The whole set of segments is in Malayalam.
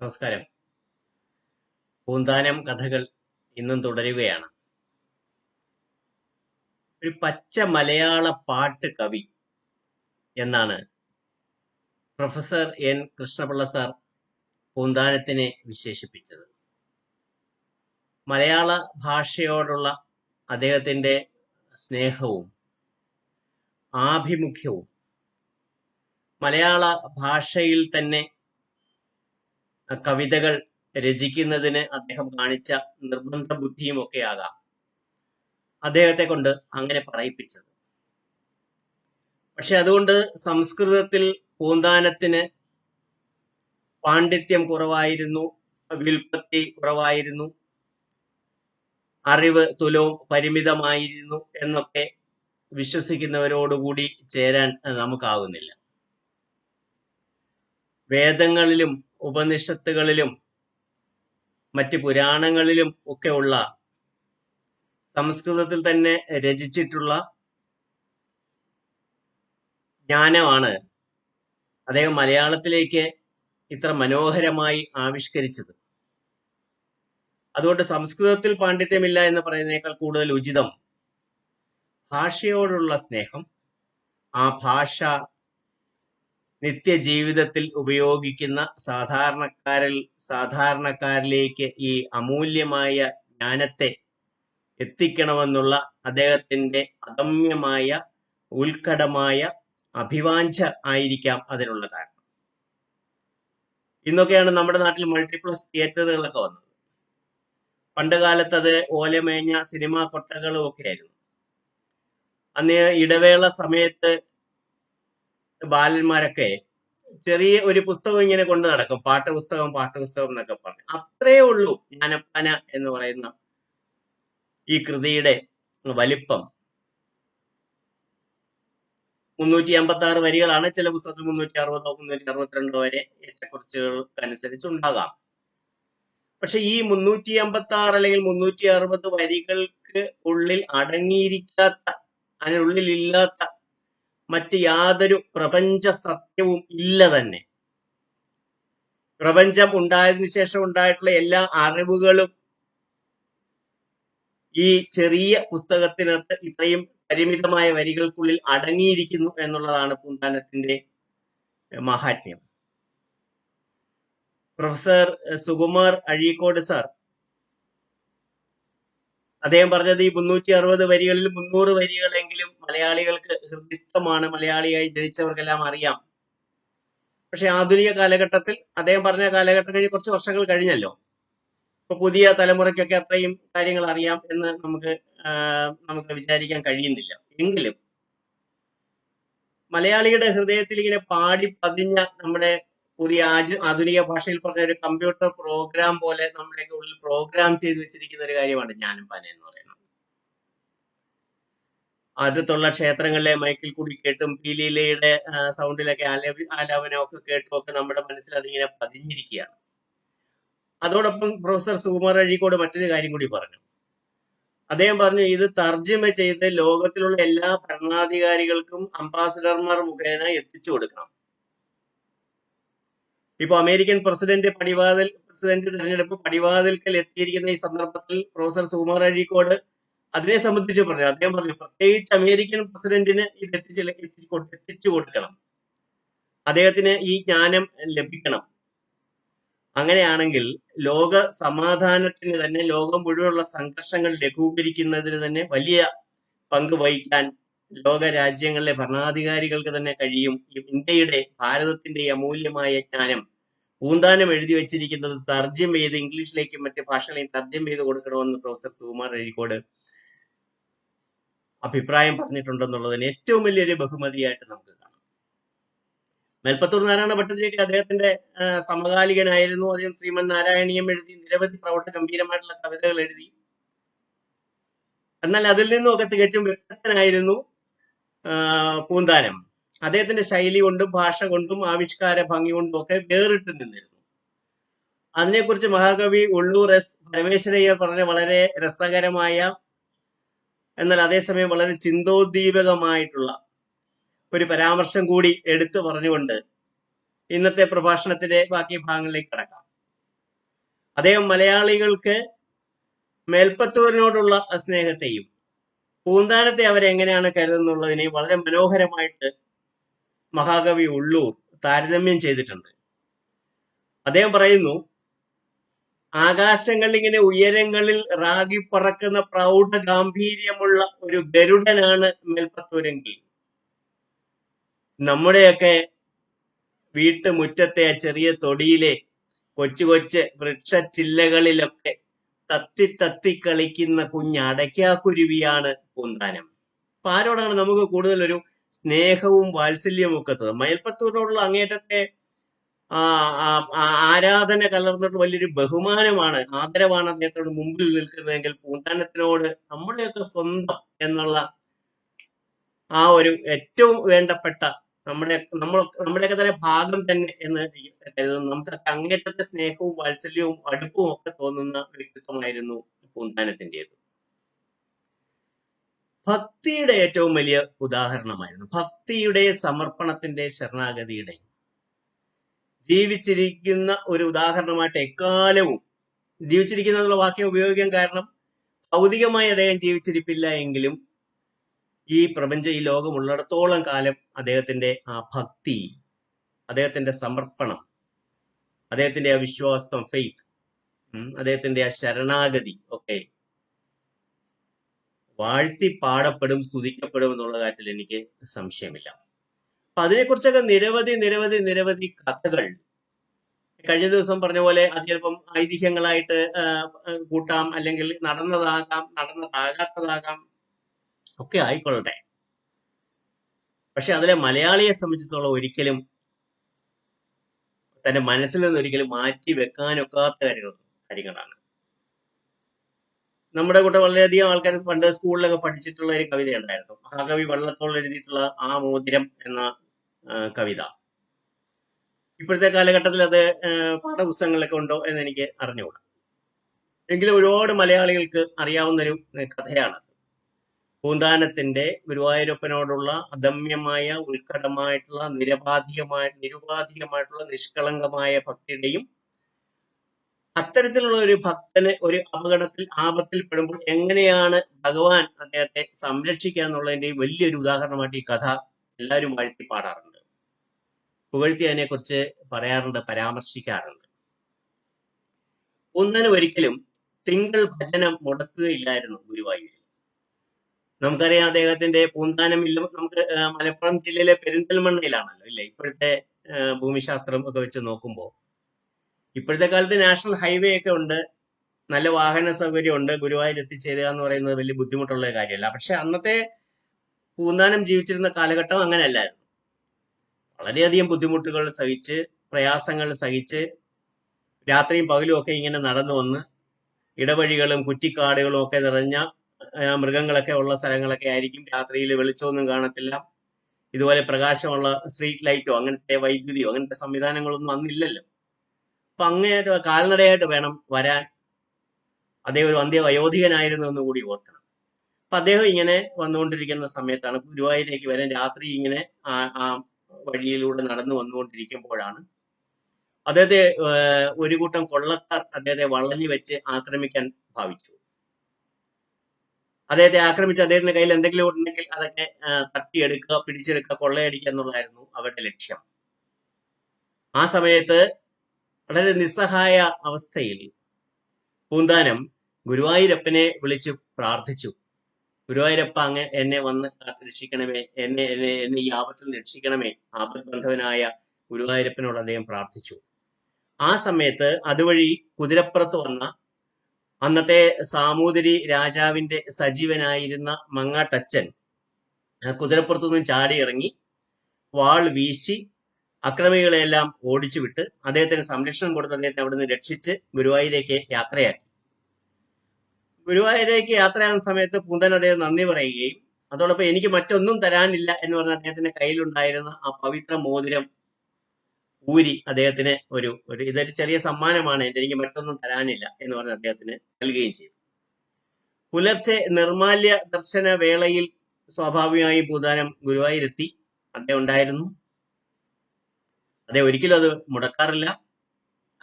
നമസ്കാരം. പൂന്താനം കഥകൾ ഇന്നും തുടരുകയാണ്. ഒരു പച്ച മലയാള പാട്ട് കവി എന്നാണ് പ്രൊഫസർ എൻ കൃഷ്ണപിള്ള സാർ പൂന്താനത്തിനെ വിശേഷിപ്പിച്ചത്. മലയാള ഭാഷയോടുള്ള അദ്ദേഹത്തിന്റെ സ്നേഹവും ആഭിമുഖ്യവും മലയാള ഭാഷയിൽ തന്നെ കവിതകൾ രചിക്കുന്നതിന് അദ്ദേഹം കാണിച്ച നിർബന്ധ ബുദ്ധിയും ഒക്കെ ആകാം അദ്ദേഹത്തെ കൊണ്ട് അങ്ങനെ പറയിപ്പിച്ചത്. പക്ഷെ അതുകൊണ്ട് സംസ്കൃതത്തിൽ പൂന്താനത്തിന് പാണ്ഡിത്യം കുറവായിരുന്നു വിൽപ്പത്തി കുറവായിരുന്നു അറിവ് തുലവും പരിമിതമായിരുന്നു എന്നൊക്കെ വിശ്വസിക്കുന്നവരോടുകൂടി ചേരാൻ നമുക്കാകുന്നില്ല വേദങ്ങളിലും ഉപനിഷത്തുകളിലും മറ്റ് പുരാണങ്ങളിലും ഒക്കെ ഉള്ള സംസ്കൃതത്തിൽ തന്നെ രചിച്ചിട്ടുള്ള ജ്ഞാനമാണ് അദ്ദേഹം മലയാളത്തിലേക്ക് ഇത്ര മനോഹരമായി ആവിഷ്കരിച്ചത്. അതുകൊണ്ട് സംസ്കൃതത്തിൽ പാണ്ഡിത്യമില്ല എന്ന് പറയുന്നതിനേക്കാൾ കൂടുതൽ ഉചിതം ഭാഷയോടുള്ള സ്നേഹം ആ ഭാഷ നിത്യജീവിതത്തിൽ ഉപയോഗിക്കുന്ന സാധാരണക്കാരിൽ സാധാരണക്കാരിലേക്ക് ഈ അമൂല്യമായ ജ്ഞാനത്തെ എത്തിക്കണമെന്നുള്ള അദ്ദേഹത്തിന്റെ അദമ്യമായ ഉത്കടമായ അഭിവാഞ്ച ആയിരിക്കാം അതിനുള്ള കാരണം. ഇന്നൊക്കെയാണ് നമ്മുടെ നാട്ടിൽ മൾട്ടിപ്ലസ് തിയേറ്ററുകളൊക്കെ വന്നത്. പണ്ട് കാലത്ത് അത് ഓലമേഞ്ഞ സിനിമാ കൊട്ടകളും ഒക്കെ ആയിരുന്നു. അന്ന് ഇടവേള സമയത്ത് ബാലന്മാരൊക്കെ ചെറിയ ഒരു പുസ്തകം ഇങ്ങനെ കൊണ്ട് നടക്കും. പാഠപുസ്തകം പാഠപുസ്തകം എന്നൊക്കെ പറഞ്ഞു. അത്രേ ഉള്ളൂ ജ്ഞാനപ്പാന എന്ന് പറയുന്ന ഈ കൃതിയുടെ വലിപ്പം. മുന്നൂറ്റി അമ്പത്തി ആറ് വരികളാണ്. ചില പുസ്തകത്തിൽ മുന്നൂറ്റി അറുപതോ മുന്നൂറ്റി അറുപത്തിരണ്ടോ വരെ ഏറ്റക്കുറച്ചുകൾക്ക് അനുസരിച്ച് ഉണ്ടാകാം. പക്ഷെ ഈ മുന്നൂറ്റി അമ്പത്തി ആറ് അല്ലെങ്കിൽ മുന്നൂറ്റി അറുപത് വരികൾക്ക് ഉള്ളിൽ അടങ്ങിയിരിക്കാത്ത അതിനുള്ളിൽ ഇല്ലാത്ത മറ്റ് യാതൊരു പ്രപഞ്ച സത്യവും ഇല്ല തന്നെ. പ്രപഞ്ചം ഉണ്ടായതിനു ശേഷം ഉണ്ടായിട്ടുള്ള എല്ലാ അറിവുകളും ഈ ചെറിയ പുസ്തകത്തിനകത്ത് ഇത്രയും പരിമിതമായ വരികൾക്കുള്ളിൽ അടങ്ങിയിരിക്കുന്നു എന്നുള്ളതാണ് പൂന്താനത്തിന്റെ മഹാത്മ്യം. പ്രൊഫസർ സുകുമാർ അഴീക്കോട് സാർ അദ്ദേഹം പറഞ്ഞത് ഈ മുന്നൂറ്റി അറുപത് വരികളിൽ മുന്നൂറ് വരികളെങ്കിലും മലയാളികൾക്ക് ഹൃദയസ്ഥമാണ് മലയാളിയായി ജനിച്ചവർക്കെല്ലാം അറിയാം. പക്ഷെ ആധുനിക കാലഘട്ടത്തിൽ അദ്ദേഹം പറഞ്ഞ കാലഘട്ടം കഴിഞ്ഞ് കുറച്ച് വർഷങ്ങൾ കഴിഞ്ഞല്ലോ. ഇപ്പൊ പുതിയ തലമുറയ്ക്കൊക്കെ അത്രയും കാര്യങ്ങൾ അറിയാം എന്ന് നമുക്ക് നമുക്ക് വിചാരിക്കാൻ കഴിയുന്നില്ല. എങ്കിലും മലയാളിയുടെ ഹൃദയത്തിൽ ഇങ്ങനെ പാടി പതിഞ്ഞ നമ്മുടെ പുതിയ ആധുനിക ഭാഷയിൽ പറഞ്ഞ ഒരു കമ്പ്യൂട്ടർ പ്രോഗ്രാം പോലെ നമ്മുടെയൊക്കെ ഉള്ളിൽ പ്രോഗ്രാം ചെയ്ത് വെച്ചിരിക്കുന്ന ഒരു കാര്യമാണ് ഞാനും പന എന്ന് പറയുന്നത്. ആദ്യത്തുള്ള ക്ഷേത്രങ്ങളിലെ മൈക്കിൽ കൂടി കേട്ടും പീലീലയുടെ സൗണ്ടിലൊക്കെ ആലപി ആലാപനമൊക്കെ കേട്ടും ഒക്കെ നമ്മുടെ മനസ്സിൽ അതിങ്ങനെ പതിഞ്ഞിരിക്കുകയാണ്. അതോടൊപ്പം പ്രൊഫസർ സുകുമാർ അഴീക്കോട് മറ്റൊരു കാര്യം കൂടി പറഞ്ഞു. അദ്ദേഹം പറഞ്ഞു ഇത് തർജമ ചെയ്ത് ലോകത്തിലുള്ള എല്ലാ ഭരണാധികാരികൾക്കും അംബാസിഡർമാർ മുഖേന എത്തിച്ചു കൊടുക്കണം. ഇപ്പൊ അമേരിക്കൻ പ്രസിഡന്റ് പടിവാതിൽ പ്രസിഡന്റ് തെരഞ്ഞെടുപ്പ് പടിവാതിൽക്കൽ എത്തിയിരിക്കുന്ന ഈ സന്ദർഭത്തിൽ പ്രൊഫസർ സുകുമാർ അഴീക്കോട് അതിനെ സംബന്ധിച്ച് പറഞ്ഞു അദ്ദേഹം പറഞ്ഞു പ്രത്യേകിച്ച് അമേരിക്കൻ പ്രസിഡന്റിന് ഇത് എത്തിച്ച് എത്തിച്ചു എത്തിച്ചു കൊടുക്കണം. അദ്ദേഹത്തിന് ഈ ജ്ഞാനം ലഭിക്കണം. അങ്ങനെയാണെങ്കിൽ ലോക സമാധാനത്തിന് തന്നെ ലോകം മുഴുവനുള്ള സംഘർഷങ്ങൾ ലഘൂകരിക്കുന്നതിന് തന്നെ വലിയ പങ്ക് വഹിക്കാൻ ലോക രാജ്യങ്ങളിലെ ഭരണാധികാരികൾക്ക് തന്നെ കഴിയും. ഇന്ത്യയുടെ ഭാരതത്തിന്റെ ഈ അമൂല്യമായ ജ്ഞാനം. പൂന്താനം എഴുതി വെച്ചിരിക്കുന്നത് തർജം ചെയ്ത് ഇംഗ്ലീഷിലേക്കും മറ്റ് ഭാഷകളെയും തർജം ചെയ്ത് കൊടുക്കണമെന്ന് പ്രൊഫസർ സുകുമാർ അഴീക്കോട് അഭിപ്രായം പറഞ്ഞിട്ടുണ്ടെന്നുള്ളതിന് ഏറ്റവും വലിയൊരു ബഹുമതിയായിട്ട് നമുക്ക് കാണാം. മേൽപ്പത്തൂർ നാരായണ ഭട്ടതിരിക്ക് അദ്ദേഹത്തിന്റെ സമകാലികനായിരുന്നു. അദ്ദേഹം ശ്രീമൻ നാരായണീയം എഴുതി നിരവധി പ്രൗഢ ഗംഭീരമായിട്ടുള്ള കവിതകൾ എഴുതി. എന്നാൽ അതിൽ നിന്നുമൊക്കെ തികച്ചും വ്യത്യസ്തനായിരുന്നു പൂന്താനം. അദ്ദേഹത്തിന്റെ ശൈലി കൊണ്ടും ഭാഷ കൊണ്ടും ആവിഷ്കാര ഭംഗി കൊണ്ടും ഒക്കെ വേറിട്ട് നിന്നിരുന്നു. അതിനെക്കുറിച്ച് മഹാകവി ഉള്ളൂർ എസ് പരമേശ്വരയ്യർ പറഞ്ഞ വളരെ രസകരമായ എന്നാൽ അതേസമയം വളരെ ചിന്തോദ്ദീപകമായിട്ടുള്ള ഒരു പരാമർശം കൂടി എടുത്തു പറഞ്ഞുകൊണ്ട് ഇന്നത്തെ പ്രഭാഷണത്തിന്റെ ബാക്കി ഭാഗങ്ങളിലേക്ക് കടക്കാം. അദ്ദേഹം മലയാളികൾക്ക് മേൽപ്പത്തൂരിനോടുള്ള സ്നേഹത്തെയും പൂന്താനത്തെ അവരെങ്ങനെയാണ് കരുതുന്നുള്ളതിനെ വളരെ മനോഹരമായിട്ട് മഹാകവി ഉള്ളൂർ താരതമ്യം ചെയ്തിട്ടുണ്ട്. അദ്ദേഹം പറയുന്നു ആകാശങ്ങളിൽ ഇങ്ങനെ ഉയരങ്ങളിൽ റാഗി പറക്കുന്ന പ്രൗഢ ഗാംഭീര്യമുള്ള ഒരു ഗരുഡനാണ് മേൽപ്പത്തൂരെങ്കിൽ. നമ്മുടെയൊക്കെ വീട്ടുമുറ്റത്തെ ആ ചെറിയ തൊടിയിലെ കൊച്ചു വൃക്ഷ വൃക്ഷച്ചില്ലകളിലൊക്കെ തത്തി തത്തി കളിക്കുന്ന കുഞ്ഞടയ്ക്കാക്കുരുവിയാണ് പൂന്താനം. അപ്പൊ ആരോടാണ് നമുക്ക് കൂടുതൽ ഒരു സ്നേഹവും വാത്സല്യവും ഒക്കെ തോന്നുന്നത് മയൽപ്പത്തൂരിനോടുള്ള അങ്ങേറ്റത്തെ ആരാധന കലർന്നിട്ട് വലിയൊരു ബഹുമാനമാണ്. ആദരവാണ് അദ്ദേഹത്തോട് മുമ്പിൽ നിൽക്കുന്നതെങ്കിൽ പൂന്താനത്തിനോട് നമ്മുടെയൊക്കെ സ്വന്തം എന്നുള്ള ആ ഒരു ഏറ്റവും വേണ്ടപ്പെട്ട നമ്മുടെ നമ്മൾ നമ്മുടെയൊക്കെ തന്നെ ഭാഗം തന്നെ എന്ന് കരുതുന്നു നമുക്ക് അങ്ങേറ്റത്തെ സ്നേഹവും വാത്സല്യവും അടുപ്പവും ഒക്കെ തോന്നുന്ന വ്യക്തിത്വമായിരുന്നു പൂന്താനത്തിന്റെത്. ഭക്തിയുടെ ഏറ്റവും വലിയ ഉദാഹരണമായിരുന്നു. ഭക്തിയുടെ സമർപ്പണത്തിന്റെ ശരണാഗതിയുടെ ജീവിച്ചിരിക്കുന്ന ഒരു ഉദാഹരണമായിട്ട് എക്കാലവും ജീവിച്ചിരിക്കുന്ന എന്നുള്ള വാക്യം ഉപയോഗിക്കാൻ കാരണം ഭൗതികമായി അദ്ദേഹം ജീവിച്ചിരിപ്പില്ല എങ്കിലും ഈ പ്രപഞ്ച ഈ ലോകം ഉള്ളിടത്തോളം കാലം അദ്ദേഹത്തിന്റെ ആ ഭക്തി അദ്ദേഹത്തിന്റെ സമർപ്പണം അദ്ദേഹത്തിന്റെ ആ വിശ്വാസം ഫെയ്ത്ത് അദ്ദേഹത്തിന്റെ ആ ശരണാഗതി ഒക്കെ വാഴ്ത്തി പാടപ്പെടും സ്തുതിക്കപ്പെടും എന്നുള്ള കാര്യത്തിൽ എനിക്ക് സംശയമില്ല. അപ്പൊ അതിനെക്കുറിച്ചൊക്കെ നിരവധി നിരവധി നിരവധി കഥകൾ. കഴിഞ്ഞ ദിവസം പറഞ്ഞ പോലെ അത് ചിലപ്പം ഐതിഹ്യങ്ങളായിട്ട് കൂട്ടാം അല്ലെങ്കിൽ നടന്നതാകാം നടന്നതാകാത്തതാകാം ഒക്കെ ആയിക്കൊള്ളട്ടെ. പക്ഷെ അതിലെ മലയാളിയെ സംബന്ധിച്ചിടത്തോളം ഒരിക്കലും തന്റെ മനസ്സിൽ നിന്ന് ഒരിക്കലും മാറ്റി വെക്കാനൊക്കാത്ത കാര്യങ്ങൾ കാര്യങ്ങളാണ് നമ്മുടെ കൂടെ വളരെയധികം ആൾക്കാർ പണ്ട് സ്കൂളിലൊക്കെ പഠിച്ചിട്ടുള്ള ഒരു കവിത ഉണ്ടായിരുന്നു. മഹാകവി വള്ളത്തോൾ എഴുതിയിട്ടുള്ള ആ മോതിരം എന്ന കവിത. ഇപ്പോഴത്തെ കാലഘട്ടത്തിൽ അത് പാഠപുസ്തകങ്ങളിലൊക്കെ ഉണ്ടോ എന്ന് എനിക്ക് അറിഞ്ഞുകൂടാ. എങ്കിലും ഒരുപാട് മലയാളികൾക്ക് അറിയാവുന്ന ഒരു കഥയാണ് പൂന്താനത്തിന്റെ ഗുരുവായൂരപ്പനോടുള്ള അദമ്യമായ ഉത്കടമായിട്ടുള്ള നിരപാധികമായ നിരുപാധികമായിട്ടുള്ള നിഷ്കളങ്കമായ ഭക്തിയുടെയും അത്തരത്തിലുള്ള ഒരു ഭക്തന് ഒരു അപകടത്തിൽ ആപത്തിൽ പെടുമ്പോൾ എങ്ങനെയാണ് ഭഗവാൻ അദ്ദേഹത്തെ സംരക്ഷിക്കുക എന്നുള്ളതിന്റെ വലിയൊരു ഉദാഹരണമായിട്ട് ഈ കഥ എല്ലാവരും വാഴ്ത്തി പാടാറുണ്ട്. പുകഴ്ത്തി അതിനെക്കുറിച്ച് പറയാറുണ്ട് പരാമർശിക്കാറുണ്ട്. ഒന്നിനും ഒരിക്കലും തിങ്കൾ ഭജനം മുടക്കുകയില്ലായിരുന്നു ഗുരുവായൂരിൽ. നമുക്കറിയാം അദ്ദേഹത്തിന്റെ പൂന്താനം ഇല്ല നമുക്ക് മലപ്പുറം ജില്ലയിലെ പെരിന്തൽമണ്ണയിലാണല്ലോ ഇല്ലേ? ഇപ്പോഴത്തെ ഭൂമിശാസ്ത്രം ഒക്കെ വെച്ച് നോക്കുമ്പോൾ ഇപ്പോഴത്തെ കാലത്ത് നാഷണൽ ഹൈവേ ഒക്കെ ഉണ്ട്. നല്ല വാഹന സൗകര്യം ഉണ്ട്. ഗുരുവായൂർ എത്തിച്ചേരുക എന്ന് പറയുന്നത് വലിയ ബുദ്ധിമുട്ടുള്ള കാര്യമല്ല. പക്ഷെ അന്നത്തെ പൂന്താനം ജീവിച്ചിരുന്ന കാലഘട്ടം അങ്ങനെയല്ലായിരുന്നു. വളരെയധികം ബുദ്ധിമുട്ടുകൾ സഹിച്ച് പ്രയാസങ്ങൾ സഹിച്ച് രാത്രിയും പകലും ഒക്കെ ഇങ്ങനെ നടന്നു വന്ന് ഇടവഴികളും കുറ്റിക്കാടുകളും ഒക്കെ നിറഞ്ഞ മൃഗങ്ങളൊക്കെ ഉള്ള സ്ഥലങ്ങളൊക്കെ ആയിരിക്കും രാത്രിയിൽ വെളിച്ചമൊന്നും കാണത്തില്ല. ഇതുപോലെ പ്രകാശമുള്ള സ്ട്രീറ്റ് ലൈറ്റോ അങ്ങനത്തെ വൈദ്യുതിയോ അങ്ങനത്തെ സംവിധാനങ്ങളൊന്നും അന്നില്ലല്ലോ. അപ്പൊ അങ്ങേയറ്റം കാൽനടയായിട്ട് വേണം വരാൻ. അദ്ദേഹം ഒരു അന്ത്യവയോധികനായിരുന്നു എന്ന് കൂടി ഓർക്കണം. അപ്പൊ അദ്ദേഹം ഇങ്ങനെ വന്നുകൊണ്ടിരിക്കുന്ന സമയത്താണ് ഗുരുവായൂരിലേക്ക് വരാൻ രാത്രി ഇങ്ങനെ ആ ആ വഴിയിലൂടെ നടന്നു വന്നുകൊണ്ടിരിക്കുമ്പോഴാണ് അദ്ദേഹത്തെ ഒരു കൂട്ടം കൊള്ളക്കാർ അദ്ദേഹത്തെ വളഞ്ഞു വെച്ച് ആക്രമിക്കാൻ ഭാവിച്ചു. അദ്ദേഹത്തെ ആക്രമിച്ച് അദ്ദേഹത്തിന്റെ കയ്യിൽ എന്തെങ്കിലും ഉണ്ടെങ്കിൽ അതൊക്കെ തട്ടിയെടുക്കുക പിടിച്ചെടുക്കുക കൊള്ളയടിക്കുക എന്നുള്ളതായിരുന്നു അവരുടെ ലക്ഷ്യം. ആ സമയത്ത് വളരെ നിസ്സഹായ അവസ്ഥയിൽ പൂന്താനം ഗുരുവായൂരപ്പനെ വിളിച്ചു പ്രാർത്ഥിച്ചു. ഗുരുവായൂരപ്പ അങ്ങ് എന്നെ വന്ന് രക്ഷിക്കണമേ എന്നെ എന്നെ എന്നെ ഈ ആപത്തിൽ രക്ഷിക്കണമേ ആപത് ബന്ധവനായ ഗുരുവായൂരപ്പനോട് അദ്ദേഹം പ്രാർത്ഥിച്ചു. ആ സമയത്ത് അതുവഴി കുതിരപ്പുറത്ത് വന്ന അന്നത്തെ സാമൂതിരി രാജാവിന്റെ സജീവനായിരുന്ന മങ്ങാട്ടച്ചൻ കുതിരപ്പുറത്തു നിന്നും ചാടി ഇറങ്ങി വാൾ വീശി അക്രമികളെല്ലാം ഓടിച്ചുവിട്ട് അദ്ദേഹത്തിന് സംരക്ഷണം കൊടുത്ത് അദ്ദേഹത്തെ അവിടുന്ന് രക്ഷിച്ച് ഗുരുവായൂരേക്ക് യാത്രയാക്കി. ഗുരുവായൂരേക്ക് യാത്രയാകുന്ന സമയത്ത് പൂന്തൻ അദ്ദേഹം നന്ദി പറയുകയും അതോടൊപ്പം എനിക്ക് മറ്റൊന്നും തരാനില്ല എന്ന് പറഞ്ഞ അദ്ദേഹത്തിന്റെ കയ്യിലുണ്ടായിരുന്ന ആ പവിത്ര മോതിരം ഊരി അദ്ദേഹത്തിന് ഒരു ഒരു ഇതൊരു ചെറിയ സമ്മാനമാണ് എന്റെ എനിക്ക് മറ്റൊന്നും തരാനില്ല എന്ന് പറഞ്ഞ അദ്ദേഹത്തിന് നൽകുകയും ചെയ്തു. പുലർച്ചെ നിർമാല്യ ദർശന വേളയിൽ സ്വാഭാവികമായും പൂതാനം ഗുരുവായൂരെത്തി. അദ്ദേഹം ഉണ്ടായിരുന്നു. അദ്ദേഹം ഒരിക്കലും അത് മുടക്കാറില്ല.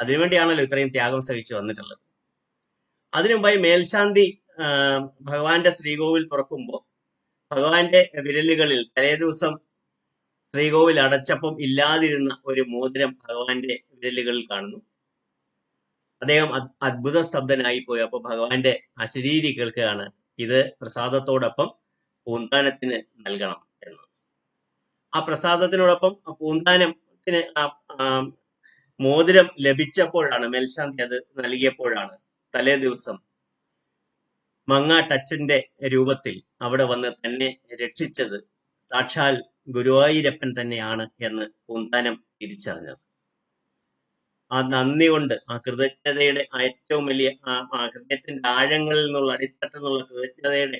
അതിനുവേണ്ടിയാണല്ലോ ഇത്രയും ത്യാഗം സഹിച്ചു വന്നിട്ടുള്ളത്. അതിനുമുമ്പായി മേൽശാന്തി ഭഗവാന്റെ ശ്രീകോവിൽ തുറക്കുമ്പോൾ ഭഗവാന്റെ വിരലുകളിൽ തലേ ദിവസം ശ്രീകോവിൽ അടച്ചപ്പം ഇല്ലാതിരുന്ന ഒരു മോതിരം ഭഗവാന്റെ വിരലുകളിൽ കാണുന്നു. അദ്ദേഹം അദ്- അത്ഭുത സ്തബ്ധനായി പോയി. അപ്പൊ ഭഗവാന്റെ അശരീരി കേൾക്കുകയാണ് ഇത് പ്രസാദത്തോടൊപ്പം പൂന്താനത്തിന് നൽകണം എന്ന്. ആ പ്രസാദത്തിനോടൊപ്പം ആ ആ മോതിരം ലഭിച്ചപ്പോഴാണ് മേൽശാന്തി അത് നൽകിയപ്പോഴാണ് തലേ ദിവസം മങ്ങാ മങ്ങാട്ടച്ചന്റെ രൂപത്തിൽ അവിടെ വന്ന് തന്നെ രക്ഷിച്ചത് സാക്ഷാൽ ഗുരുവായൂരപ്പൻ തന്നെയാണ് എന്ന് പൂന്താനം തിരിച്ചറിഞ്ഞത്. ആ നന്ദി കൊണ്ട് ആ കൃതജ്ഞതയുടെ ഏറ്റവും വലിയ ആ ആ ഹൃദയത്തിന്റെ ആഴങ്ങളിൽ നിന്നുള്ള അടിത്തട്ടിൽ നിന്നുള്ള കൃതജ്ഞതയുടെ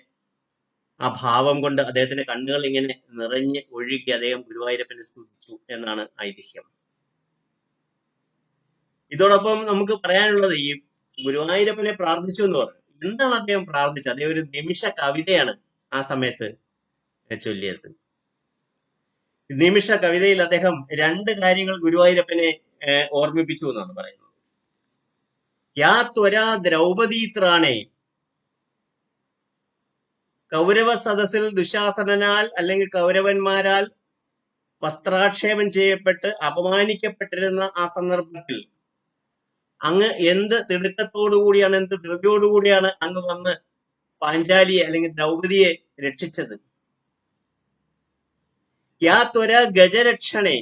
ആ ഭാവം കൊണ്ട് അദ്ദേഹത്തിന്റെ കണ്ണുകൾ ഇങ്ങനെ നിറഞ്ഞ് ഒഴുകി അദ്ദേഹം ഗുരുവായൂരപ്പനെ സ്തുതിച്ചു എന്നാണ് ഐതിഹ്യം. ഇതോടൊപ്പം നമുക്ക് പറയാനുള്ളത് ഈ ഗുരുവായൂരപ്പനെ പ്രാർത്ഥിച്ചു എന്ന് പറഞ്ഞു. എന്താണ് അദ്ദേഹം പ്രാർത്ഥിച്ചത്? അദ്ദേഹം ഒരു നിമിഷ കവിതയാണ് ആ സമയത്ത് ചൊല്ലിയത്. നിമിഷ കവിതയിൽ അദ്ദേഹം രണ്ട് കാര്യങ്ങൾ ഗുരുവായൂരപ്പനെ ഓർമ്മിപ്പിച്ചു എന്നാണ് പറയുന്നത്. യാ ത്വരാ ദ്രൗപദീത്രാണേ കൗരവ സദസ്സിൽ ദുശാസനാൽ അല്ലെങ്കിൽ കൗരവന്മാരാൽ വസ്ത്രാക്ഷേപം ചെയ്യപ്പെട്ട് അപമാനിക്കപ്പെട്ടിരുന്ന ആ സന്ദർഭത്തിൽ അങ്ങ് എന്ത് തിടുക്കത്തോടുകൂടിയാണ് എന്ത് ധൃതിയോടുകൂടിയാണ് അങ്ങ് വന്ന് പാഞ്ചാലിയെ അല്ലെങ്കിൽ ദ്രൗപതിയെ രക്ഷിച്ചത്? യാ ത്വര ഗജരക്ഷണെ.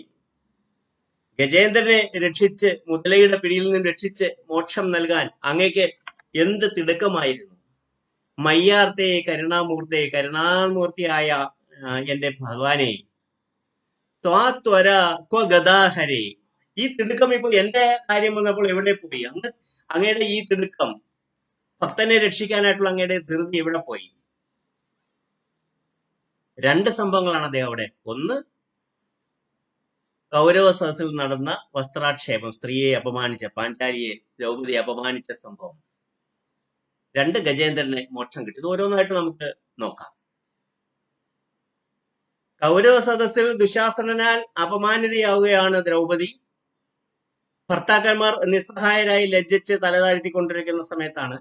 ഗജേന്ദ്രനെ രക്ഷിച്ച് മുതലയുടെ പിടിയിൽ നിന്നും രക്ഷിച്ച് മോക്ഷം നൽകാൻ അങ്ങേക്ക് എന്ത് തിടുക്കമായിരുന്നു? മയ്യാർത്തെ കരുണാമൂർത്തെ കരുണാമൂർത്തിയായ എന്റെ ഭഗവാനെ. സ്വാത്വര ക്വ ഈ തിടുക്കം ഇപ്പൊ എന്റെ കാര്യം വന്നപ്പോൾ എവിടെ പോയി? അങ്ങ് അങ്ങയുടെ ഈ തിടുക്കം ഭക്തനെ രക്ഷിക്കാനായിട്ടുള്ള അങ്ങയുടെ ധൃതി എവിടെ പോയി? രണ്ട് സംഭവങ്ങളാണ് അദ്ദേഹം അവിടെ. ഒന്ന് കൗരവ സദസ്സിൽ നടന്ന വസ്ത്രാക്ഷേപം സ്ത്രീയെ അപമാനിച്ച പാഞ്ചാലിയെ ദ്രൗപതിയെ അപമാനിച്ച സംഭവം. രണ്ട് ഗജേന്ദ്രനെ മോക്ഷം കിട്ടി. ഇത് ഓരോന്നായിട്ട് നമുക്ക് നോക്കാം. കൗരവ സദസ്സിൽ ദുശാസനാൽ അപമാനിതയാവുകയാണ് ദ്രൗപദി. ഭർത്താക്കന്മാർ നിസ്സഹായരായി ലജ്ജിച്ച് തലതാഴ്ത്തിക്കൊണ്ടിരിക്കുന്ന സമയത്താണ്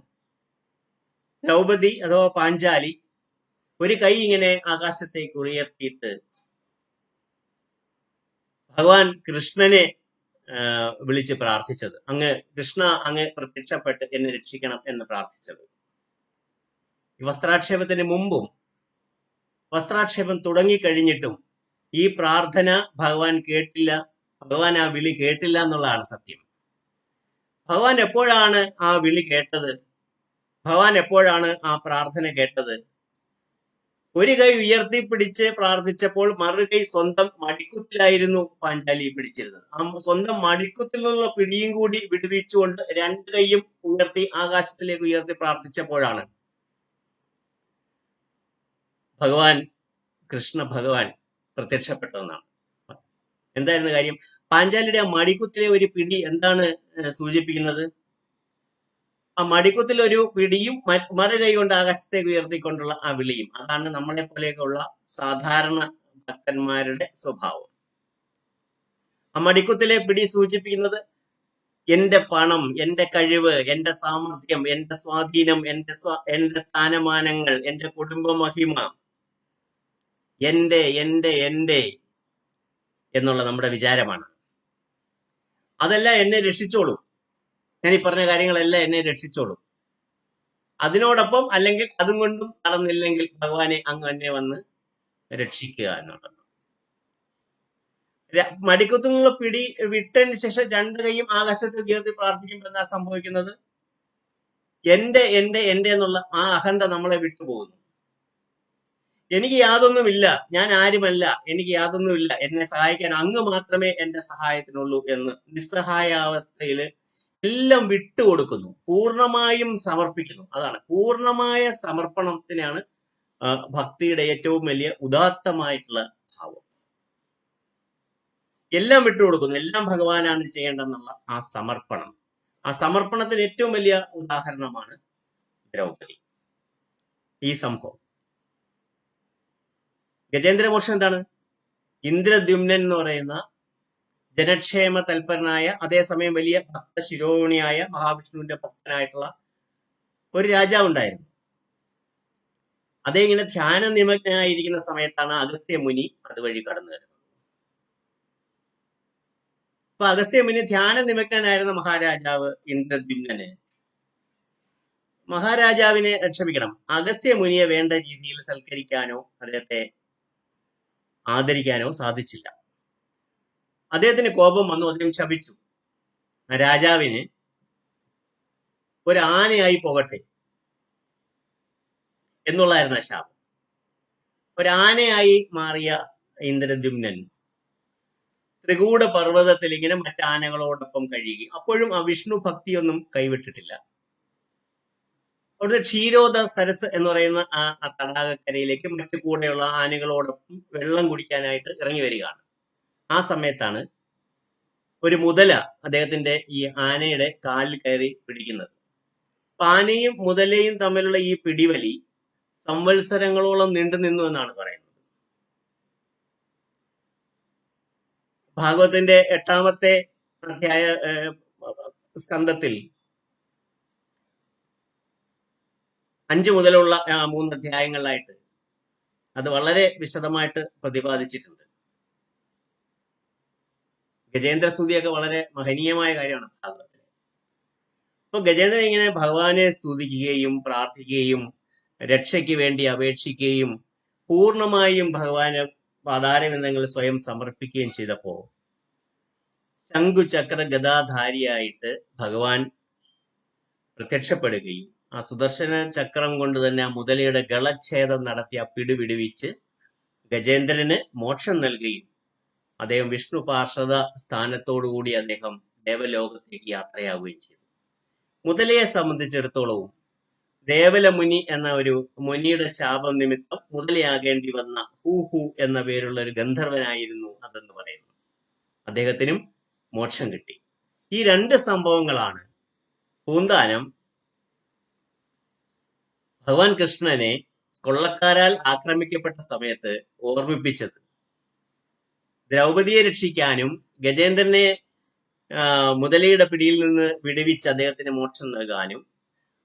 ദ്രൗപദി അഥവാ പാഞ്ചാലി ഒരു കൈ ഇങ്ങനെ ആകാശത്തേക്ക് ഉയർത്തിയിട്ട് ഭഗവാൻ കൃഷ്ണനെ വിളിച്ച് പ്രാർത്ഥിച്ചത്. അങ്ങ് കൃഷ്ണ അങ്ങ് പ്രത്യക്ഷപ്പെട്ട് എന്നെ രക്ഷിക്കണം എന്ന് പ്രാർത്ഥിച്ചത്. വസ്ത്രാക്ഷേപത്തിന് മുമ്പും വസ്ത്രാക്ഷേപം തുടങ്ങിക്കഴിഞ്ഞിട്ടും ഈ പ്രാർത്ഥന ഭഗവാൻ കേട്ടില്ല ഭഗവാൻ ആ വിളി കേട്ടില്ല എന്നുള്ളതാണ് സത്യം. ഭഗവാൻ എപ്പോഴാണ് ആ വിളി കേട്ടത്? ഭഗവാൻ എപ്പോഴാണ് ആ പ്രാർത്ഥന കേട്ടത്? ഒരു കൈ ഉയർത്തിപ്പിടിച്ച് പ്രാർത്ഥിച്ചപ്പോൾ മറുകൈ സ്വന്തം മടിക്കുത്തിലായിരുന്നു പാഞ്ചാലി പിടിച്ചിരുന്നത്. ആ സ്വന്തം മടിക്കുത്തിൽ നിന്നുള്ള പിടിയും കൂടി വിടുവിച്ചുകൊണ്ട് രണ്ട് കൈയും ഉയർത്തി ആകാശത്തിലേക്ക് ഉയർത്തി പ്രാർത്ഥിച്ചപ്പോഴാണ് ഭഗവാൻ കൃഷ്ണ ഭഗവാൻ പ്രത്യക്ഷപ്പെട്ടതെന്നാണ്. എന്തായിരുന്നു കാര്യം? പാഞ്ചാലിയുടെ ആ മടിക്കുത്തിലെ ഒരു പിടി എന്താണ് സൂചിപ്പിക്കുന്നത്? ആ മടിക്കുത്തിൽ ഒരു പിടിയും മറുകൈ കൊണ്ട് ആകാശത്തേക്ക് ഉയർത്തിക്കൊണ്ടുള്ള ആ വിളിയും. അതാണ് നമ്മളെ പോലെയൊക്കെയുള്ള സാധാരണ ഭക്തന്മാരുടെ സ്വഭാവം. ആ മടിക്കുത്തിലെ പിടി സൂചിപ്പിക്കുന്നത് എന്റെ പണം എന്റെ കഴിവ് എന്റെ സാമർഥ്യം എന്റെ സ്വാധീനം എന്റെ എന്റെ സ്ഥാനമാനങ്ങൾ എന്റെ കുടുംബ മഹിമ എന്റെ എന്റെ എന്റെ എന്നുള്ള നമ്മുടെ വിചാരമാണ്. അതെല്ലാം എന്നെ രക്ഷിച്ചോളൂ. ഞാൻ ഈ പറഞ്ഞ കാര്യങ്ങളെല്ലാം എന്നെ രക്ഷിച്ചോളും. അതിനോടൊപ്പം അല്ലെങ്കിൽ അതും കൊണ്ടും നടന്നില്ലെങ്കിൽ ഭഗവാനെ അങ്ങ് എന്നെ വന്ന് രക്ഷിക്കുക എന്നുള്ളത് ര- പിടി വിട്ടതിന് ശേഷം രണ്ട് കൈയും ആകാശത്ത് കീർത്തി പ്രാർത്ഥിക്കുമ്പോൾ എന്താ സംഭവിക്കുന്നത്? എന്റെ എന്റെ എന്റെ എന്നുള്ള ആ അഹന്ത നമ്മളെ വിട്ടുപോകുന്നു. എനിക്ക് യാതൊന്നുമില്ല ഞാൻ ആരുമല്ല എനിക്ക് യാതൊന്നുമില്ല എന്നെ സഹായിക്കാൻ അങ്ങ് മാത്രമേ എന്റെ സഹായത്തിനുള്ളൂ എന്ന് നിസ്സഹായാവസ്ഥയിൽ എല്ലാം വിട്ടുകൊടുക്കുന്നു. പൂർണമായും സമർപ്പിക്കുന്നു. അതാണ്. പൂർണമായ സമർപ്പണത്തിനാണ് ഭക്തിയുടെ ഏറ്റവും വലിയ ഉദാത്തമായിട്ടുള്ള ഭാവം. എല്ലാം വിട്ടുകൊടുക്കുന്നു. എല്ലാം ഭഗവാനാണ് ചെയ്യേണ്ടെന്നുള്ള ആ സമർപ്പണം. ആ സമർപ്പണത്തിന് ഏറ്റവും വലിയ ഉദാഹരണമാണ് ദ്രൗപദി. ഈ സംഭവം. ഗജേന്ദ്രമോക്ഷം എന്താണ്? ഇന്ദ്രദ്യുമ്നൻ എന്ന് പറയുന്ന ജനക്ഷേമ തൽപരനായ അതേസമയം വലിയ ഭക്ത ശിരോമണിയായ മഹാവിഷ്ണുവിന്റെ ഭക്തനായിട്ടുള്ള ഒരു രാജാവ് ഉണ്ടായിരുന്നു. അതേ ഇങ്ങനെ ധ്യാന നിമഗ്നായിരിക്കുന്ന സമയത്താണ് അഗസ്ത്യ മുനി അതുവഴി കടന്നു വരുന്നത്. അപ്പൊ അഗസ്ത്യ മുനി ധ്യാന നിമഗ്നായിരുന്ന മഹാരാജാവ് ഇന്ദ്രദ്യുമ്നന്. മഹാരാജാവിനെ ക്ഷമിക്കണം. അഗസ്ത്യ മുനിയെ വേണ്ട രീതിയിൽ സൽക്കരിക്കാനോ അദ്ദേഹത്തെ ആദരിക്കാനോ സാധിച്ചില്ല. അദ്ദേഹത്തിന് കോപം വന്നു അദ്ദേഹം ശപിച്ചു. രാജാവിന് ഒരു ആനയായി പോകട്ടെ എന്നുള്ളായിരുന്നു ആ ശാപം. ഒരാനയായി മാറിയ ഇന്ദ്രദ്യുമ്നൻ ത്രികൂട പർവതത്തിൽ ഇങ്ങനെ മറ്റാനകളോടൊപ്പം കഴിയുകയും അപ്പോഴും ആ വിഷ്ണു ഭക്തിയൊന്നും കൈവിട്ടിട്ടില്ല. അവിടുത്തെ ക്ഷീരോദ സരസ് എന്ന് പറയുന്ന ആ തടാകക്കരയിലേക്ക് മറ്റു കൂടെയുള്ള ആനകളോടൊപ്പം വെള്ളം കുടിക്കാനായിട്ട് ഇറങ്ങി വരികയാണ്. ആ സമയത്താണ് ഒരു മുതല അദ്ദേഹത്തിന്റെ ഈ ആനയുടെ കാലിൽ കയറി പിടിക്കുന്നത്. ആനയും മുതലയും തമ്മിലുള്ള ഈ പിടിവലി സംവത്സരങ്ങളോളം നീണ്ടു നിന്നു എന്നാണ് പറയുന്നത്. ഭാഗവത്തിന്റെ എട്ടാമത്തെ അധ്യായ സ്കന്ധത്തിൽ അഞ്ചു മുതലുള്ള മൂന്ന് അധ്യായങ്ങളിലായിട്ട് അത് വളരെ വിശദമായിട്ട് പ്രതിപാദിച്ചിട്ടുണ്ട്. ഗജേന്ദ്ര സ്തുതിയൊക്കെ വളരെ മഹനീയമായ കാര്യമാണ് ഭാഗവതത്തിൽ അപ്പൊ ഗജേന്ദ്രൻ ഇങ്ങനെ ഭഗവാനെ സ്തുതിക്കുകയും പ്രാർത്ഥിക്കുകയും രക്ഷയ്ക്ക് വേണ്ടി അപേക്ഷിക്കുകയും പൂർണമായും ഭഗവാന് പാതാരവിന്ദങ്ങൾ സ്വയം സമർപ്പിക്കുകയും ചെയ്തപ്പോ ശംഖുചക്ര ഗതാധാരിയായിട്ട് ഭഗവാൻ പ്രത്യക്ഷപ്പെടുകയും ആ സുദർശന ചക്രം കൊണ്ട് തന്നെ ആ മുതലയുടെ ഗളച്ഛേദം നടത്തി ആ പിടിവിടുവിച്ച് ഗജേന്ദ്രന് മോക്ഷം നൽകുകയും അദ്ദേഹം വിഷ്ണു പാർഷദ സ്ഥാനത്തോടുകൂടി അദ്ദേഹം ദേവലോകത്തേക്ക് യാത്രയാവുകയും ചെയ്തു. മുതലയെ സംബന്ധിച്ചിടത്തോളവും ദേവല മുനി എന്ന ഒരു മുനിയുടെ ശാപം നിമിത്തം മുതലയാകേണ്ടി വന്ന ഹൂഹു എന്ന പേരുള്ള ഒരു ഗന്ധർവനായിരുന്നു അതെന്ന് പറയുന്നു. അദ്ദേഹത്തിനും മോക്ഷം കിട്ടി. ഈ രണ്ട് സംഭവങ്ങളാണ് പൂന്താനം ഭഗവാൻ കൃഷ്ണനെ കൊള്ളക്കാരാൽ ആക്രമിക്കപ്പെട്ട സമയത്ത് ഓർമ്മിപ്പിച്ചത്. ദ്രൗപദിയെ രക്ഷിക്കാനും ഗജേന്ദ്രനെ മുതലയുടെ പിടിയിൽ നിന്ന് വിടുവിച്ച് അദ്ദേഹത്തിന് മോക്ഷം നൽകാനും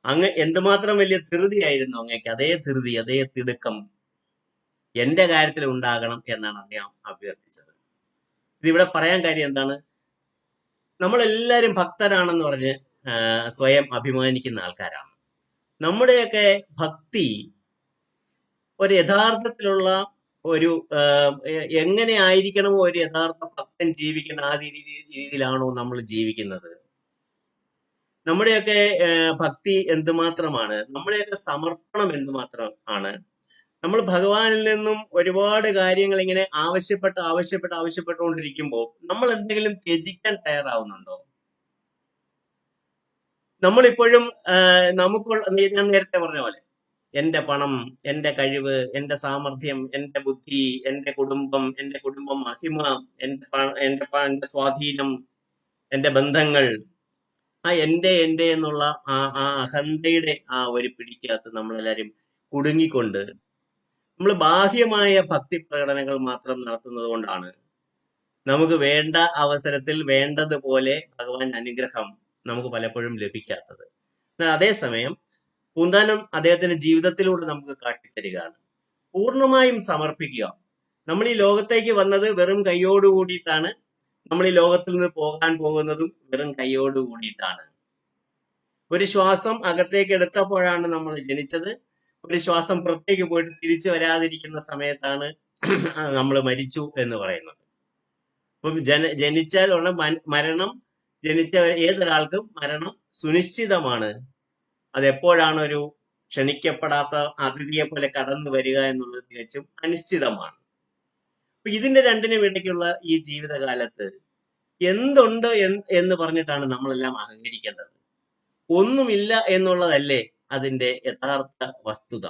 അങ്ങ് എന്തുമാത്രം വലിയ ധൃതിയായിരുന്നു അങ്ങേക്ക് അതേ ധൃതി അതേ തിടുക്കം എന്റെ കാര്യത്തിൽ ഉണ്ടാകണം എന്നാണ് അദ്ദേഹം അഭ്യർത്ഥിച്ചത്. ഇതിവിടെ പറയാൻ കാര്യം എന്താണ്? നമ്മളെല്ലാവരും ഭക്തരാണെന്ന് പറഞ്ഞ് സ്വയം അഭിമാനിക്കുന്ന ആൾക്കാരാണ്. നമ്മുടെയൊക്കെ ഭക്തി ഒരു യഥാർത്ഥത്തിലുള്ള ഒരു എങ്ങനെ ആയിരിക്കണം ഒരു യഥാർത്ഥ ഭക്തൻ ജീവിക്കുന്ന ആ രീതി- രീതിയിലാണോ നമ്മൾ ജീവിക്കുന്നത്? നമ്മുടെയൊക്കെ ഭക്തി എന്തുമാത്രമാണ്? നമ്മുടെയൊക്കെ സമർപ്പണം എന്തുമാത്രം ആണ്? നമ്മൾ ഭഗവാനിൽ നിന്നും ഒരുപാട് കാര്യങ്ങൾ ഇങ്ങനെ ആവശ്യപ്പെട്ട് ആവശ്യപ്പെട്ട് ആവശ്യപ്പെട്ടുകൊണ്ടിരിക്കുമ്പോൾ നമ്മൾ എന്തെങ്കിലും ത്യജിക്കാൻ തയ്യാറാവുന്നുണ്ടോ? നമ്മളിപ്പോഴും നമുക്കുള്ള ഞാൻ നേരത്തെ പറഞ്ഞ പോലെ എന്റെ പണം എന്റെ കഴിവ് എന്റെ സാമർഥ്യം എന്റെ ബുദ്ധി എന്റെ കുടുംബം എന്റെ കുടുംബം മഹിമ എന്റെ എന്റെ എന്റെ സ്വാധീനം എന്റെ ബന്ധങ്ങൾ ആ എന്റെ എന്റെ എന്നുള്ള ആ ആ അഹന്തയുടെ ആ ഒരു പിടിക്കകത്ത് നമ്മളെല്ലാരും കുടുങ്ങിക്കൊണ്ട് നമ്മൾ ബാഹ്യമായ ഭക്തി പ്രകടനങ്ങൾ മാത്രം നടത്തുന്നത് കൊണ്ടാണ്. നമുക്ക് വേണ്ട അവസരത്തിൽ വേണ്ടതുപോലെ ഭഗവാൻ അനുഗ്രഹം നമുക്ക് പലപ്പോഴും ലഭിക്കാത്തത്. അതേസമയം പൂന്താനം അദ്ദേഹത്തിന്റെ ജീവിതത്തിലൂടെ നമുക്ക് കാട്ടിത്തരികയാണ്. പൂർണമായും സമർപ്പിക്കുക. നമ്മൾ ഈ ലോകത്തേക്ക് വന്നത് വെറും കൈയോട് കൂടിയിട്ടാണ്. നമ്മൾ ഈ ലോകത്തിൽ നിന്ന് പോകാൻ പോകുന്നതും വെറും കൈയോട് കൂടിയിട്ടാണ്. ഒരു ശ്വാസം അകത്തേക്ക് എടുത്തപ്പോഴാണ് നമ്മൾ ജനിച്ചത്. ഒരു ശ്വാസം പുറത്തേക്ക് പോയിട്ട് തിരിച്ചു വരാതിരിക്കുന്ന സമയത്താണ് നമ്മൾ മരിച്ചു എന്ന് പറയുന്നത്. അപ്പം ജന ജനിച്ചാൽ ഉള്ള മരണം ജനിച്ച ഏതൊരാൾക്കും മരണം സുനിശ്ചിതമാണ്. അത് എപ്പോഴാണ് ഒരു ക്ഷണിക്കപ്പെടാത്ത അതിഥിയെ പോലെ കടന്നു വരിക എന്നുള്ളത് തികച്ചും അനിശ്ചിതമാണ്. അപ്പൊ ഇതിന്റെ രണ്ടിനും ഇടയ്ക്കുള്ള ഈ ജീവിതകാലത്ത് എന്തുണ്ട് എന്ന് പറഞ്ഞിട്ടാണ് നമ്മളെല്ലാം അഹങ്കരിക്കേണ്ടത്. ഒന്നുമില്ല എന്നുള്ളതല്ലേ അതിന്റെ യഥാർത്ഥ വസ്തുത.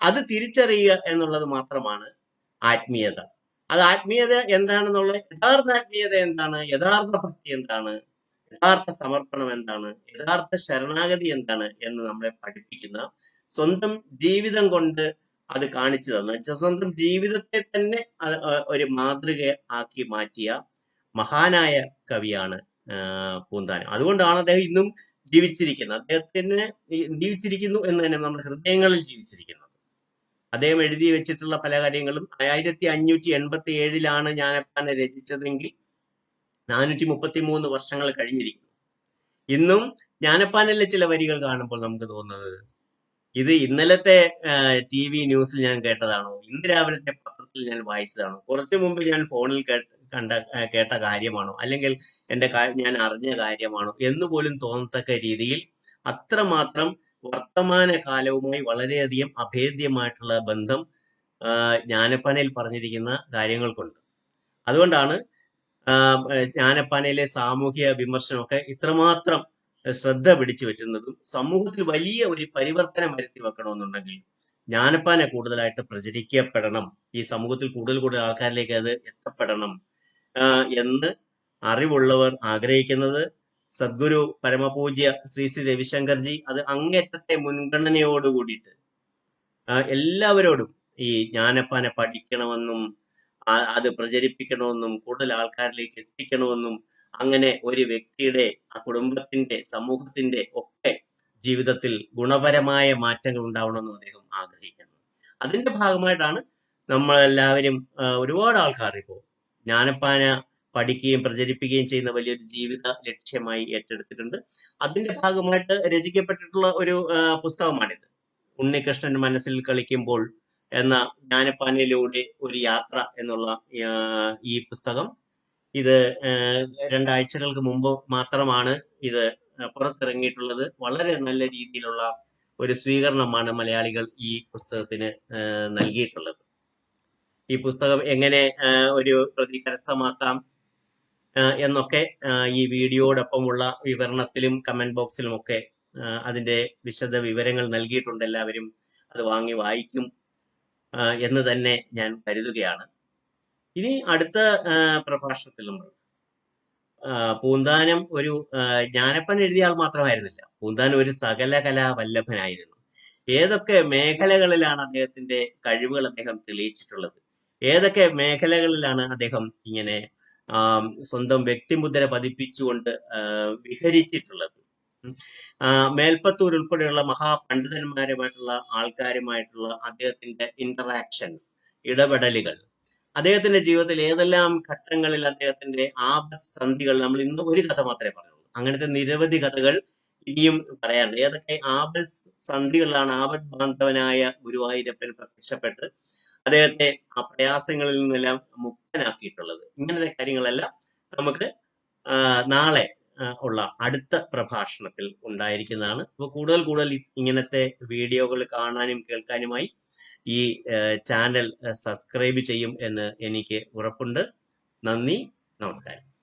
അത് തിരിച്ചറിയുക എന്നുള്ളത് മാത്രമാണ് ആത്മീയത. അത് ആത്മീയത എന്താണെന്നുള്ള യഥാർത്ഥ ആത്മീയത എന്താണ് യഥാർത്ഥ ഭക്തി എന്താണ് യഥാർത്ഥ സമർപ്പണം എന്താണ്? യഥാർത്ഥ ശരണാഗതി എന്താണ് എന്ന് നമ്മളെ പഠിപ്പിക്കുന്ന സ്വന്തം ജീവിതം കൊണ്ട് അത് കാണിച്ചു തന്ന. സ്വന്തം ജീവിതത്തെ തന്നെ ഒരു മാതൃക ആക്കി മാറ്റിയ മഹാനായ കവിയാണ് പൂന്താനം. അതുകൊണ്ടാണ് അദ്ദേഹം ഇന്നും ജീവിച്ചിരിക്കുന്നത്. അദ്ദേഹത്തിന് ജീവിച്ചിരിക്കുന്നു എന്ന് തന്നെ നമ്മുടെ ഹൃദയങ്ങളിൽ ജീവിച്ചിരിക്കുന്നത്. അദ്ദേഹം എഴുതി വെച്ചിട്ടുള്ള പല കാര്യങ്ങളും ആയിരത്തി അഞ്ഞൂറ്റി എൺപത്തി ഏഴിലാണ് ഞാനപ്പാനെ രചിച്ചതെങ്കിൽ നാനൂറ്റി മുപ്പത്തി മൂന്ന് വർഷങ്ങൾ കഴിഞ്ഞിരിക്കുന്നു. ഇന്നും ജ്ഞാനപ്പാനലിലെ ചില വരികൾ കാണുമ്പോൾ നമുക്ക് തോന്നുന്നത് ഇത് ഇന്നലത്തെ ടി വി ന്യൂസിൽ ഞാൻ കേട്ടതാണോ? ഇന്ന് രാവിലത്തെ പത്രത്തിൽ ഞാൻ വായിച്ചതാണോ? കുറച്ചു മുമ്പ് ഞാൻ ഫോണിൽ കേട്ട കണ്ട കേട്ട കാര്യമാണോ? അല്ലെങ്കിൽ എന്റെ ഞാൻ അറിഞ്ഞ കാര്യമാണോ? എന്ന് പോലും തോന്നത്തക്ക രീതിയിൽ അത്രമാത്രം വർത്തമാന കാലവുമായി വളരെയധികം അഭേദ്യമായിട്ടുള്ള ബന്ധം ജ്ഞാനപ്പാനയിൽ പറഞ്ഞിരിക്കുന്ന കാര്യങ്ങൾക്കുണ്ട്. അതുകൊണ്ടാണ് ജ്ഞാനപ്പാനയിലെ സാമൂഹിക വിമർശനമൊക്കെ ഇത്രമാത്രം ശ്രദ്ധ പിടിച്ചു പറ്റുന്നതും സമൂഹത്തിൽ വലിയ ഒരു പരിവർത്തനം വരുത്തി വെക്കണമെന്നുണ്ടെങ്കിൽ ജ്ഞാനപ്പാന കൂടുതലായിട്ട് പ്രചരിക്കപ്പെടണം. ഈ സമൂഹത്തിൽ കൂടുതൽ കൂടുതൽ ആൾക്കാരിലേക്ക് അത് എത്തപ്പെടണം എന്ന് അറിവുള്ളവർ ആഗ്രഹിക്കുന്നത് സദ്ഗുരു പരമപൂജ്യ ശ്രീ ശ്രീ രവിശങ്കർജി അത് അങ്ങേറ്റത്തെ മുൻഗണനയോട് കൂടിയിട്ട് എല്ലാവരോടും ഈ ജ്ഞാനപ്പാന പഠിക്കണമെന്നും അത് പ്രചരിപ്പിക്കണമെന്നും കൂടുതൽ ആൾക്കാരിലേക്ക് എത്തിക്കണമെന്നും അങ്ങനെ ഒരു വ്യക്തിയുടെ ആ കുടുംബത്തിന്റെ സമൂഹത്തിന്റെ ഒക്കെ ജീവിതത്തിൽ ഗുണപരമായ മാറ്റങ്ങൾ ഉണ്ടാവണമെന്നും അദ്ദേഹം ആഗ്രഹിക്കുന്നു. അതിന്റെ ഭാഗമായിട്ടാണ് നമ്മളെല്ലാവരും ഒരുപാട് ആൾക്കാർ ഇപ്പോൾ ജ്ഞാനപ്പാന പഠിക്കുകയും പ്രചരിപ്പിക്കുകയും ചെയ്യുന്ന വലിയൊരു ജീവിത ലക്ഷ്യമായി ഏറ്റെടുത്തിട്ടുണ്ട്. അതിന്റെ ഭാഗമായിട്ട് രചിക്കപ്പെട്ടിട്ടുള്ള ഒരു പുസ്തകമാണിത്. ഉണ്ണികൃഷ്ണൻ മനസ്സിൽ കളിക്കുമ്പോൾ എന്ന ജ്ഞാനപ്പാനയിലൂടെ ഒരു യാത്ര എന്നുള്ള ഈ പുസ്തകം. ഇത് രണ്ടാഴ്ചകൾക്ക് മുമ്പ് മാത്രമാണ് ഇത് പുറത്തിറങ്ങിയിട്ടുള്ളത്. വളരെ നല്ല രീതിയിലുള്ള ഒരു സ്വീകരണമാണ് മലയാളികൾ ഈ പുസ്തകത്തിന് നൽകിയിട്ടുള്ളത്. ഈ പുസ്തകം എങ്ങനെ ഒരു പ്രതി കരസ്ഥമാക്കാം എന്നൊക്കെ ഈ വീഡിയോടൊപ്പമുള്ള വിവരണത്തിലും കമന്റ് ബോക്സിലും ഒക്കെ അതിന്റെ വിശദ വിവരങ്ങൾ നൽകിയിട്ടുണ്ട് എല്ലാവരും. അത് വാങ്ങി വായിക്കും. എന്ന് തന്നെ ഞാൻ കരുതുകയാണ്. ഇനി അടുത്ത പ്രഭാഷണത്തിൽ നമ്മൾ പൂന്താനം ഒരു ജ്ഞാനപ്പൻ എഴുതിയ ആൾ മാത്രമായിരുന്നില്ല. പൂന്താനം ഒരു സകല വല്ലഭനായിരുന്നു ഏതൊക്കെ മേഖലകളിലാണ് അദ്ദേഹത്തിന്റെ കഴിവുകൾ അദ്ദേഹം തെളിയിച്ചിട്ടുള്ളത്? ഏതൊക്കെ മേഖലകളിലാണ് അദ്ദേഹം ഇങ്ങനെ സ്വന്തം വ്യക്തിമുദ്ര പതിപ്പിച്ചുകൊണ്ട് വിഹരിച്ചിട്ടുള്ളത്? മേൽപ്പത്തൂർ ഉൾപ്പെടെയുള്ള മഹാപണ്ഡിതന്മാരുമായിട്ടുള്ള ആൾക്കാരുമായിട്ടുള്ള അദ്ദേഹത്തിന്റെ ഇന്ററാക്ഷൻസ് ഇടപെടലുകൾ അദ്ദേഹത്തിന്റെ ജീവിതത്തിൽ ഏതെല്ലാം ഘട്ടങ്ങളിൽ അദ്ദേഹത്തിന്റെ ആപത് സന്ധികൾ നമ്മൾ ഇന്ന് ഒരു കഥ മാത്രമേ പറഞ്ഞുള്ളൂ അങ്ങനത്തെ നിരവധി കഥകൾ ഇനിയും പറയാനുണ്ട്. ഏതൊക്കെ ആപത് സന്ധികളിലാണ് ആപത് ബാന്ധവനായ ഗുരുവായൂരപ്പൻ പ്രത്യക്ഷപ്പെട്ട് അദ്ദേഹത്തെ ആ പ്രയാസങ്ങളിൽ നിന്നെല്ലാം മുക്തനാക്കിയിട്ടുള്ളത്? ഇങ്ങനത്തെ കാര്യങ്ങളെല്ലാം നമുക്ക് നാളെ ഉള്ള അടുത്ത പ്രഭാഷണത്തിൽ ഉണ്ടായിരിക്കുന്നതാണ്. അപ്പോൾ കൂടുതൽ കൂടുതൽ ഇങ്ങനത്തെ വീഡിയോകൾ കാണാനും കേൾക്കാനുമായി ഈ ചാനൽ സബ്സ്ക്രൈബ് ചെയ്യും എന്ന് എനിക്ക് ഉറപ്പുണ്ട്. നന്ദി നമസ്കാരം.